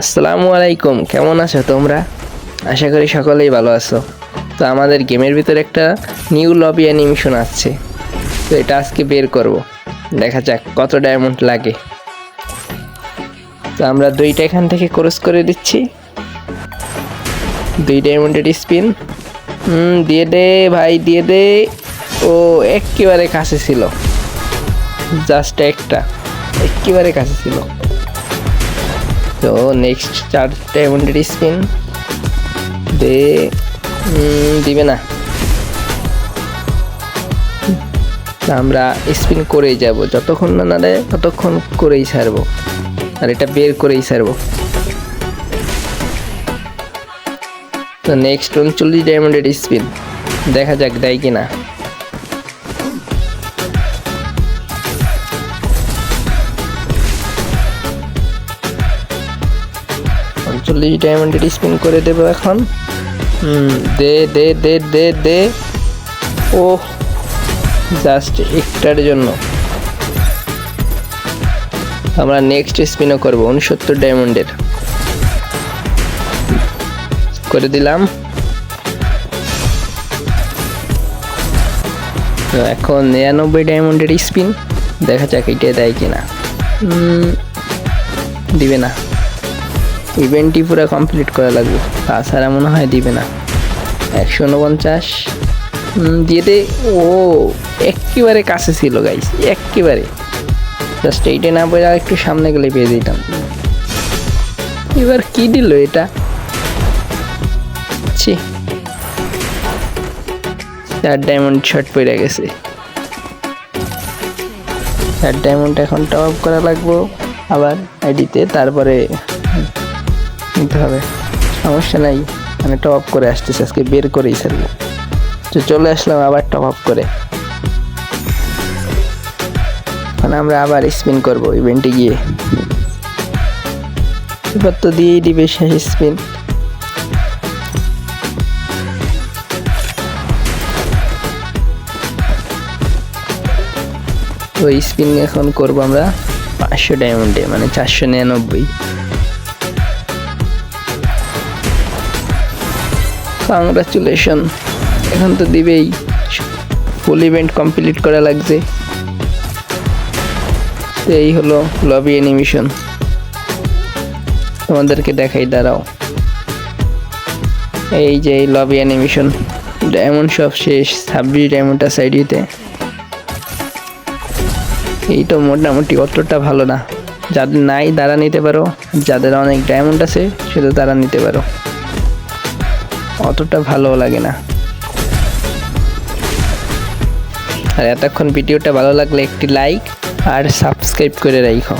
আসসালামু আলাইকুম, কেমন আছো তোমরা? আশা করি সকলেই ভালো আছো। তো আমাদের গেমের ভিতরে একটা নিউ লবি অ্যানিমেশন আসছে তো এটা আজকে বের করব। দেখা যাক কত ডায়মন্ড লাগে। তো আমরা দুইটা এখান থেকে ক্রস করে দিচ্ছি। দুই ডায়মন্ডের স্পিন দিয়ে দে ভাই, দিয়ে দে। ও, একেবারে কাছে ছিল। জাস্ট একটা, একেবারে কাছে ছিল। তো নেক্সট চার ডায়মন্ডের স্পিন দে দিবে না। আমরা স্পিন করেই যাব। যতক্ষণ না না দেয়, ততক্ষণ করেই ছাড়বো। আর এটা বের করেই ছাড়বো। তো নেক্সট উনচল্লিশ ডায়মন্ডের স্পিন দেখা যাক দেয় কিনা। উনচল্লিশ ডায়মন্ডের স্পিন করে দেবো এখন। দে দে দে দে দে। ও জাস্ট একটার জন্য। আমরা নেক্সট স্পিনও করব, উনসত্তর ডায়মন্ডের করে দিলাম। এখন নিরানব্বই ডায়মন্ডের স্পিন দেখা যাক এটা দেয় কিনা। দিবে না। ইভেন্টটি পুরো কমপ্লিট করা লাগবে। তাছাড়া মনে হয় দিবে না। একশো উনপঞ্চাশ। দিয়ে দে ও একেবারে কাছে ছিল গাইস একেবারে। জাস্ট এইটা না বলে একটু সামনে গেলে পেয়ে দিতাম এবার কি দিল এটা? ছি। চার ডায়মন্ড শর্ট পড়ে গেছে। চার ডায়মন্ড এখন টপ করা লাগবো। আবার আইডিতে তারপরে নিতে হবে। সমস্যা নাই। মানে টপ আপ করে আসতেছে, আজকে বের করেই ছাড়বো তো চলে আসলাম আবার টপ আপ করে। মানে আমরা আবার স্পিন করব ইভেন্টে গিয়ে। এবার তো দিয়েই দিবে শেষ স্পিন তো স্পিন এখন করব আমরা পাঁচশো ডায়মন্ডে মানে চারশো নিরানব্বই। কংগ্রাচুলেশন এখন তো দিবেই। ফুল ইভেন্ট কমপ্লিট করা লাগছে। তো এই হলো লবি অ্যানিমেশন তোমাদেরকে দেখাই, দাঁড়াও। এই যে এই লবি অ্যানিমেশন ডায়মন্ড সব শেষ, ছাব্বিশ ডায়মন্ড আছে আইডিতে। এই তো মোটামুটি অতটা ভালো না। যাদের নাই, তারা নিতে পারো। যাদের অনেক ডায়মন্ড আছে, সেটা তারা নিতে পারো। অতটা ভালো লাগে না। আর এতক্ষণ ভিডিওটা ভালো লাগলে একটি লাইক আর সাবস্ক্রাইব করে রাখো